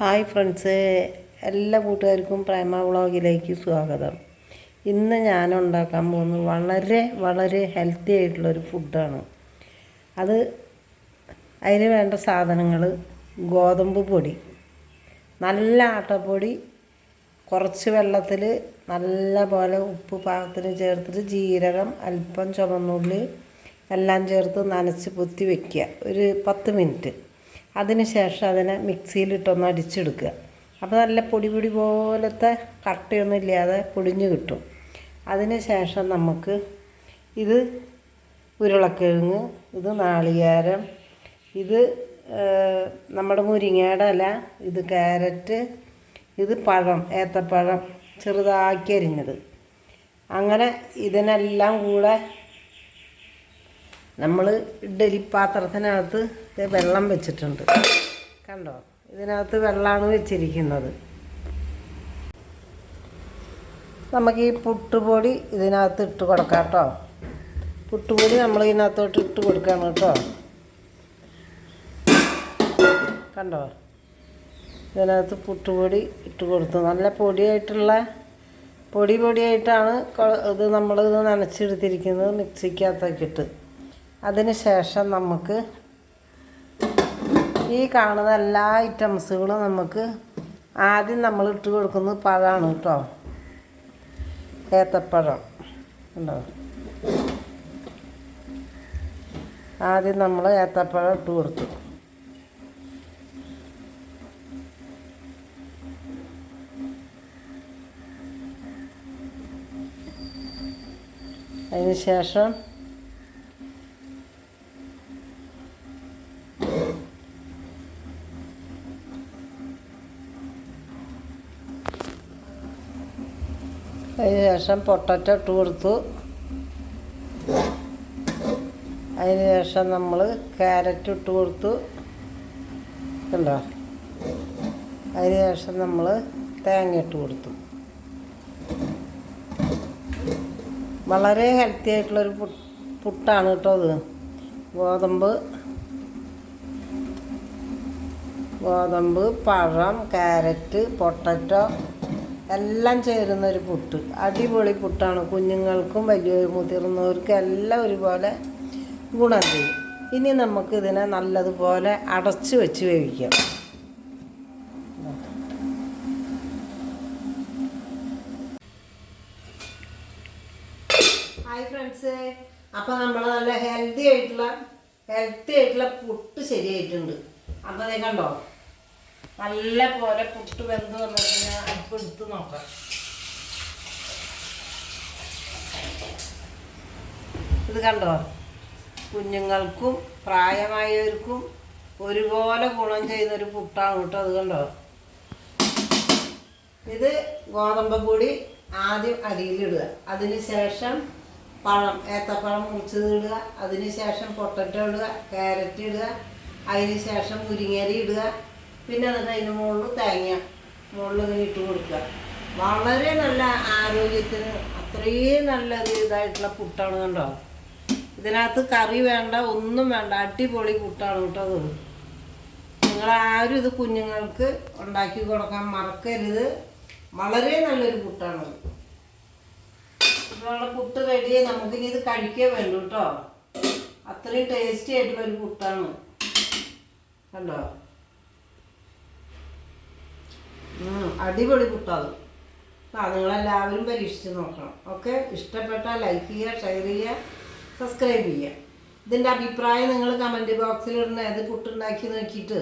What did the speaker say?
Hi friends. എല്ലാ കൂട്ടുകാർക്കും പ്രേമ വ്ളോഗിലേക്ക് സ്വാഗതം. ഇന്ന് ഞാൻ ഉണ്ടാക്കാൻ പോകുന്നത് വളരെ വളരെ ഹെൽത്തി ആയിട്ടുള്ളൊരു ഫുഡാണ് അത് അതിന് വേണ്ട സാധനങ്ങൾ ഗോതമ്പ് പൊടി നല്ല ആട്ടപ്പൊടി കുറച്ച് വെള്ളത്തിൽ നല്ല പോലെ ഉപ്പ് പാകത്തിന് ചേർത്തിട്ട് ജീരകം അല്പം ചുമന്നുള്ളി എല്ലാം ചേർത്ത് നനച്ച് പൊത്തി വയ്ക്കുക ഒരു പത്ത് മിനിറ്റ് അതിന് ശേഷം അതിനെ മിക്സിയിലിട്ടൊന്ന് അടിച്ചെടുക്കുക. അപ്പോൾ നല്ല പൊടി പൊടി പോലത്തെ കട്ടയൊന്നും ഇല്ലാതെ പൊടിഞ്ഞ് കിട്ടും. അതിന് ശേഷം നമുക്ക് ഇത് ഉരുളക്കിഴങ്ങ് ഇത് നാളികേരം ഇത് നമ്മുടെ മുരിങ്ങയുടെ ഇല ഇത് ക്യാരറ്റ് ഇത് പഴം ഏത്തപ്പഴം ചെറുതാക്കി അരിഞ്ഞത്. അങ്ങനെ ഇതിനെല്ലാം കൂടെ നമ്മൾ ഇഡ്ഡലി വെള്ളം വെച്ചിട്ടുണ്ട്. കണ്ടോ? ഇതിനകത്ത് വെള്ളമാണ് വെച്ചിരിക്കുന്നത്. നമുക്ക് ഈ പുട്ടുപൊടി ഇതിനകത്ത് ഇട്ട് കൊടുക്കാം കേട്ടോ. പുട്ടുപൊടി നമ്മൾ ഇതിനകത്തോട്ട് ഇട്ട് കൊടുക്കണം കേട്ടോ. കണ്ടോ? ഇതിനകത്ത് പുട്ടുപൊടി ഇട്ട് കൊടുത്തു. നല്ല പൊടിയായിട്ടുള്ള പൊടി പൊടിയായിട്ടാണ് ഇത് നമ്മൾ ഇത് നനച്ചെടുത്തിരിക്കുന്നത് മിക്സിക്കകത്തൊക്കെ ഇട്ട്. അതിന് ശേഷം നമുക്ക് ഈ കാണുന്ന എല്ലാ ഐറ്റംസുകളും നമുക്ക് ആദ്യം നമ്മൾ ഇട്ട് കൊടുക്കുന്നത് പഴമാണ് കേട്ടോ. ഏത്തപ്പഴം. ഉണ്ടോ? ആദ്യം നമ്മൾ ഏത്തപ്പഴം ഇട്ട് കൊടുത്തു. അതിന് ശേഷം അതിന് ശേഷം പൊട്ടറ്റോ ഇട്ട് കൊടുത്തു. അതിന് ശേഷം നമ്മൾ ക്യാരറ്റ് ഇട്ട് കൊടുത്തു. ഉണ്ടോ അതിന് ശേഷം നമ്മൾ തേങ്ങ ഇട്ട് കൊടുത്തു. വളരെ ഹെൽത്തി ആയിട്ടുള്ളൊരു പുട്ടാണ് കേട്ടോ അത്. ഗോതമ്പ് ഗോതമ്പ് പഴം ക്യാരറ്റ് പൊട്ടറ്റോ എല്ലാം ചേരുന്ന ഒരു പുട്ട്. അടിപൊളി പുട്ടാണ്. കുഞ്ഞുങ്ങൾക്കും വലിയ മുതിർന്നവർക്കും എല്ലാം ഒരുപോലെ ഗുണം ചെയ്യും ഇനി നമുക്ക് ഇതിനെ നല്ലതുപോലെ അടച്ച് വെച്ച് വേവിക്കാം. ഹായ് ഫ്രണ്ട്സ് അപ്പോൾ നമ്മൾ നല്ല ഹെൽത്തി ആയിട്ടുള്ള ഹെൽത്തി ആയിട്ടുള്ള പുട്ട് ശരിയായിട്ടുണ്ട്. അപ്പോൾ കണ്ടോ? നല്ല പോലെ പുട്ട് വെന്ത് ഞാൻ അടുപ്പ് എടുത്ത് നോക്കാം. ഇത് കണ്ടോ? കുഞ്ഞുങ്ങൾക്കും പ്രായമായവർക്കും ഒരുപോലെ ഗുണം ചെയ്യുന്ന ഒരു പുട്ടാണ് കേട്ടോ അത് കണ്ടോ? ഇത് ഗോതമ്പ് പൊടി ആദ്യം അടിയിലിടുക. അതിന് ശേഷം പഴം ഏത്തപ്പഴം മുറിച്ചത് ഇടുക അതിന് ശേഷം പൊട്ടറ്റോ ഇടുക ക്യാരറ്റ് ഇടുക. അതിന് ശേഷം മുരിങ്ങേരി ഇടുക. പിന്നെ എന്നിട്ട് അതിന് മുകളിൽ തേങ്ങ മുകളിൽ ഇങ്ങനെ ഇട്ട് കൊടുക്കുക. വളരെ നല്ല ആരോഗ്യത്തിന് അത്രയും നല്ല ഒരു ഇതായിട്ടുള്ള പുട്ടാണ് കണ്ടോ? ഇതിനകത്ത് കറി വേണ്ട ഒന്നും വേണ്ട അടിപൊളി പുട്ടാണ് കേട്ടോ അത്. നിങ്ങൾ ആരും ഇത് കുഞ്ഞുങ്ങൾക്ക് ഉണ്ടാക്കി കൊടുക്കാൻ മറക്കരുത്. വളരെ നല്ലൊരു പുട്ടാണ് ഇതുള്ള പുട്ട് റെഡിയായി നമുക്കിനി ഇത് കഴിക്കേ വേണ്ടു കേട്ടോ. അത്രയും ടേസ്റ്റി ആയിട്ടുള്ളൊരു പുട്ടാണ്. കണ്ടോ? അടിപൊളി പുട്ടാണ് അപ്പോൾ നിങ്ങളെല്ലാവരും പരീക്ഷിച്ച് നോക്കണം. ഓക്കെ? ഇഷ്ടപ്പെട്ടാൽ ലൈക്ക് ചെയ്യുക ഷെയർ ചെയ്യുക സബ്സ്ക്രൈബ് ചെയ്യുക. ഇതിന്റെ അഭിപ്രായം നിങ്ങൾ കമന്റ് ബോക്സിൽ ഇടുന്ന ഏത് പുട്ടുണ്ടാക്കി നോക്കിയിട്ട്